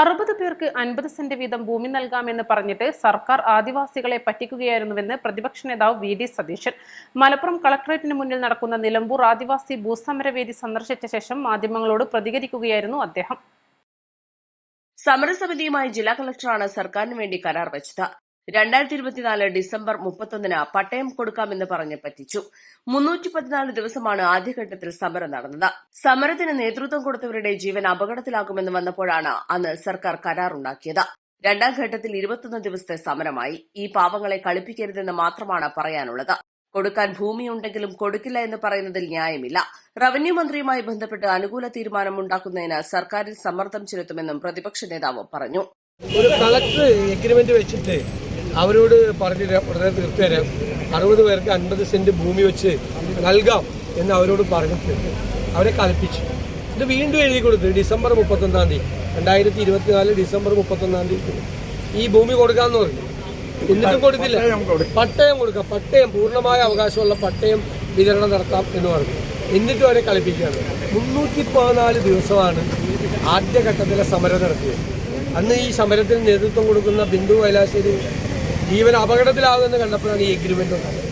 അറുപത് പേർക്ക് അൻപത് സെന്റ് വീതം ഭൂമി നൽകാമെന്ന് പറഞ്ഞിട്ട് സർക്കാർ ആദിവാസികളെ പറ്റിക്കുകയായിരുന്നുവെന്ന് പ്രതിപക്ഷ നേതാവ് വി ഡി സതീശൻ. മലപ്പുറം കളക്ടറേറ്റിന് മുന്നിൽ നടക്കുന്ന നിലമ്പൂർ ആദിവാസി ഭൂസമരവേദി സന്ദർശിച്ച ശേഷം മാധ്യമങ്ങളോട് പ്രതികരിക്കുകയായിരുന്നു അദ്ദേഹം. സമരസമിതിയുമായി ജില്ലാ കളക്ടറാണ് സർക്കാരിന് വേണ്ടി കരാർ വെച്ചത്. രണ്ടായിരത്തി ഇരുപത്തിനാല് ഡിസംബർ മുപ്പത്തൊന്നിന് പട്ടയം കൊടുക്കാമെന്ന് പറഞ്ഞ് പറ്റിച്ചു. മുന്നൂറ്റി പതിനാല് ദിവസമാണ് ആദ്യഘട്ടത്തിൽ സമരം നടന്നത്. സമരത്തിന് നേതൃത്വം കൊടുത്തവരുടെ ജീവൻ അപകടത്തിലാകുമെന്ന് വന്നപ്പോഴാണ് അന്ന് സർക്കാർ കരാറുണ്ടാക്കിയത്. രണ്ടാം ഘട്ടത്തിൽ ഇരുപത്തൊന്ന് ദിവസത്തെ സമരമായി. ഈ പാവങ്ങളെ കളിപ്പിക്കരുതെന്ന് മാത്രമാണ് പറയാനുള്ളത്. കൊടുക്കാൻ ഭൂമിയുണ്ടെങ്കിലും കൊടുക്കില്ല എന്ന് പറയുന്നതിൽ ന്യായമില്ല. റവന്യൂ മന്ത്രിയുമായി ബന്ധപ്പെട്ട് അനുകൂല തീരുമാനം തീരുമാനമുണ്ടാക്കുന്നതിന് സർക്കാരിൽ സമ്മർദ്ദം ചെലുത്തുമെന്നും പ്രതിപക്ഷ നേതാവ് പറഞ്ഞു. ഒരു കളക്ടർ എഗ്രിമെന്റ് വെച്ചിട്ട് അവരോട് പറഞ്ഞ് വളരെ തരാം അറുപത് പേർക്ക് അൻപത് സെന്റ് ഭൂമി വെച്ച് നൽകാം എന്ന് അവരോട് പറഞ്ഞു അവരെ കൽപ്പിച്ചു. ഇത് വീണ്ടും എഴുതി കൊടുത്തു. ഡിസംബർ മുപ്പത്തൊന്നാം തീയതി. രണ്ടായിരത്തി ഇരുപത്തിനാല് ഡിസംബർ മുപ്പത്തൊന്നാം തീയതി. ഈ ഭൂമി കൊടുക്കാന്ന് പറഞ്ഞു. എന്നിട്ടും കൊടുത്തില്ല. പട്ടയം കൊടുക്കാം. പട്ടയം പൂർണമായ അവകാശമുള്ള പട്ടയം വിതരണം നടത്താം എന്ന് പറഞ്ഞു. എന്നിട്ടും അവരെ കളിപ്പിക്കുകയാണ് മുന്നൂറ്റി പതിനാല് ദിവസമാണ് ആദ്യഘട്ടത്തിലെ സമരം നടത്തിയത്. അന്ന് ഈ സമരത്തിന് നേതൃത്വം കൊടുക്കുന്ന ബിന്ദു കൈലാശ്ശേരി ജീവൻ അപകടത്തിലാകുമെന്ന് കണ്ടപ്പോഴാണ് ഈ എഗ്രിമെന്റ് ഉണ്ടായത്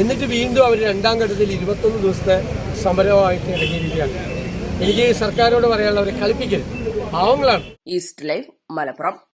എന്നിട്ട് വീണ്ടും അവർ രണ്ടാം ഘട്ടത്തിൽ ഇരുപത്തൊന്ന് ദിവസത്തെ സമരമായിട്ട് ഇറങ്ങിയിരിക്കുകയാണ് എനിക്ക് സർക്കാരോട് പറയാനുള്ള അവരെ കളിപ്പിക്കരുത്. പാവങ്ങളാണ്. East life Malappuram.